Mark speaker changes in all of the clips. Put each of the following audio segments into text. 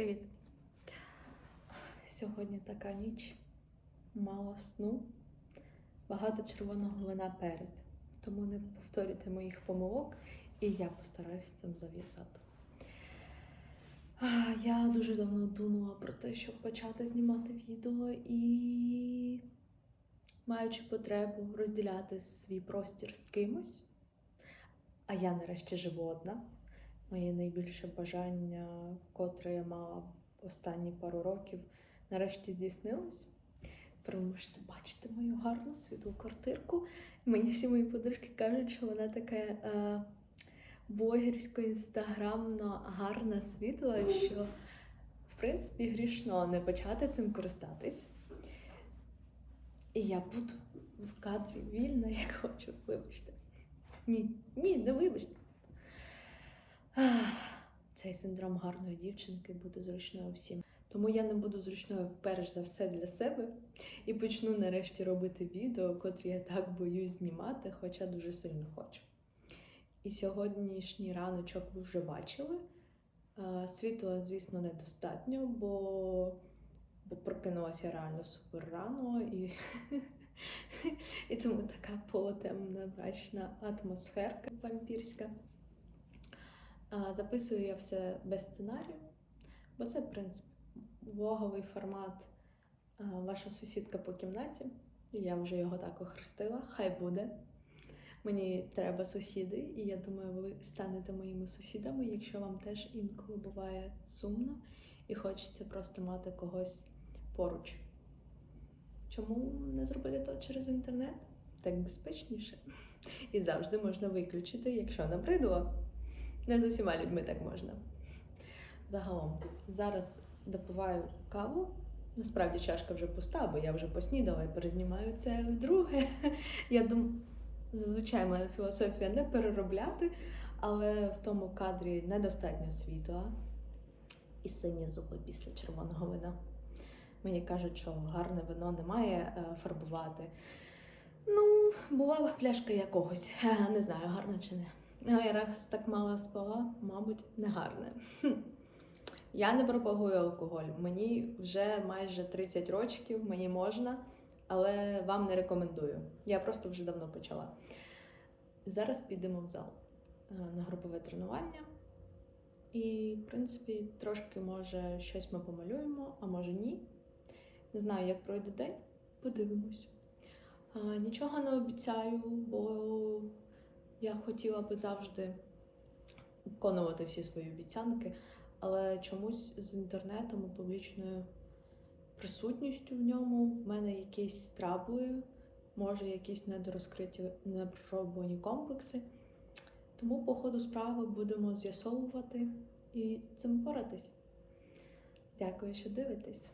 Speaker 1: Привіт. Сьогодні така ніч, мало сну, багато червоного вина перед. Тому не повторюйте моїх помилок, і я постараюся цим зав'язати. Я дуже давно думала про те, щоб почати знімати відео і, маючи потребу розділяти свій простір з кимось, а я нарешті живу одна. Моє найбільше бажання, котре я мала останні пару років, нарешті здійснилось. Тепер ви можете бачити мою гарну світлу квартирку. Мені всі мої подружки кажуть, що вона така е, блогерсько інстаграмно гарна світла, що в принципі грішно не почати цим користатись. І я буду в кадрі вільна, як хочу, вибачте. Ні, ні, не вибачте. Цей синдром гарної дівчинки буде зручною всім. Тому я не буду зручною перш за все для себе і почну нарешті робити відео, котрі я так боюсь знімати, хоча дуже сильно хочу. І сьогоднішній раночок ви вже бачили. Світла, звісно, недостатньо, бо, бо прокинулася реально супер рано і, і тому така полутемна мрачна атмосферка вампірська. Записую я все без сценарію, бо це, в принципі, влоговий формат ваша сусідка по кімнаті. Я вже його так охрестила, хай буде. Мені треба сусіди, і я думаю, ви станете моїми сусідами, якщо вам теж інколи буває сумно і хочеться просто мати когось поруч. Чому не зробити то через інтернет? Так безпечніше. І завжди можна виключити, якщо набридло. Не з усіма людьми так можна. Загалом, зараз допиваю каву. Насправді чашка вже пуста, бо я вже поснідала і перезнімаю це вдруге. Я думаю, зазвичай моя філософія не переробляти, але в тому кадрі недостатньо світла і сині зуби після червоного вина. Мені кажуть, що гарне вино не має е, фарбувати. Ну, була пляшка якогось. Не знаю, гарна чи не. Ну, я раз так мало спала, мабуть, негарне. Я не пропагую алкоголь. Мені вже майже 30 років, мені можна, але вам не рекомендую. Я просто вже давно почала. Зараз підемо в зал е, на групове тренування. І, в принципі, трошки може щось ми помалюємо, а може ні. Не знаю, як пройде день, подивимось. Нічого не обіцяю, бо я хотіла би завжди виконувати всі свої обіцянки, але чомусь з інтернетом і публічною присутністю в ньому в мене якісь трабли, може, якісь недорозкриті, непробувані комплекси. Тому, по ходу справи, будемо з'ясовувати і з цим боратись. Дякую, що дивитесь.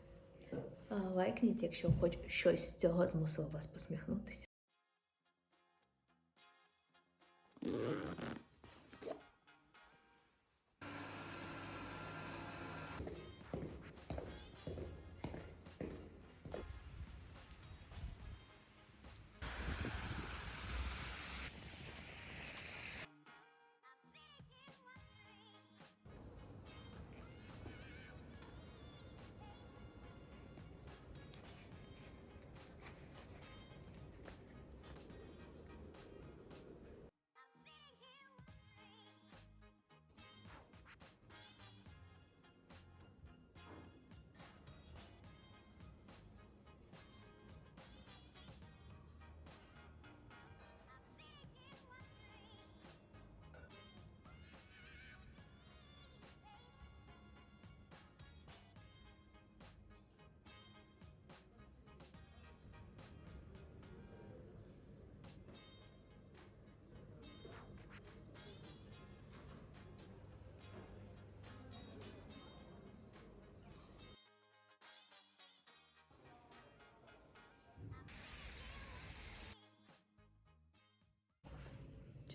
Speaker 1: Лайкніть, якщо хоч щось з цього змусило вас посміхнутися. Brrrr.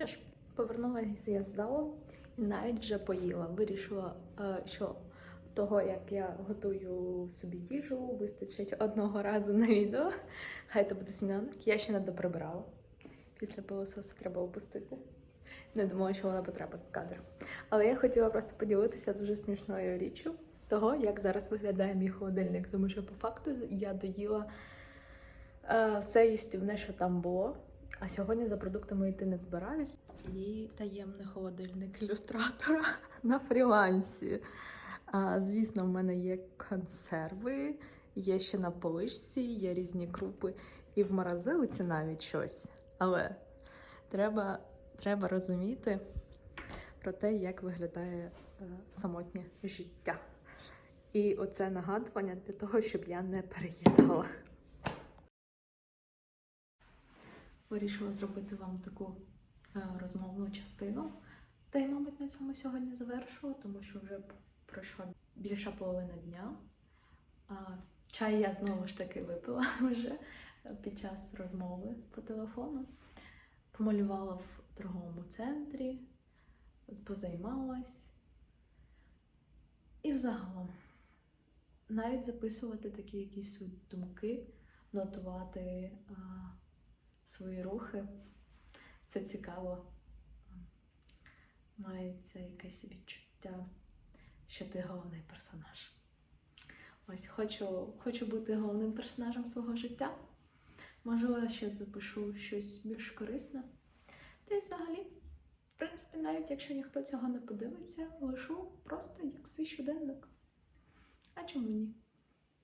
Speaker 1: Що ж, повернулася я з залу і навіть вже поїла. Вирішила, е, що того, як я готую собі їжу, вистачить одного разу на відео. Хай це буде сніданок. Я ще не доприбирала. Після пилососу треба опустити. Не думала, що вона потрапить в кадр. Але я хотіла просто поділитися дуже смішною річчю, того, як зараз виглядає мій холодильник, тому що по факту я доїла е, все їстівне, що там було. А сьогодні за продуктами йти не збираюсь. І таємний холодильник ілюстратора на фрілансі. А, звісно, в мене є консерви, є ще на поличці, є різні крупи, і в морозилиці навіть щось. Але треба, треба розуміти про те, як виглядає е, самотнє життя. І оце нагадування для того, щоб я не переїдала. Вирішила зробити вам таку е, розмовну частину. Та й, мабуть, на цьому сьогодні завершу, тому що вже пройшла більша половина дня. Чай я знову ж таки випила вже під час розмови по телефону. Помалювала в торговому центрі, позаймалась. І взагалом навіть записувати такі якісь думки, нотувати свої рухи. Це цікаво. Мається якесь відчуття, що ти головний персонаж. Ось хочу, хочу бути головним персонажем свого життя. Можливо, ще запишу щось більш корисне. Та й взагалі, в принципі, навіть якщо ніхто цього не подивиться, лишу просто як свій щоденник. А чому ні?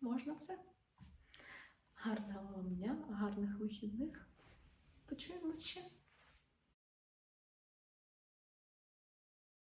Speaker 1: Можна все. Гарного вам дня, гарних вихідних. Почуємось ще.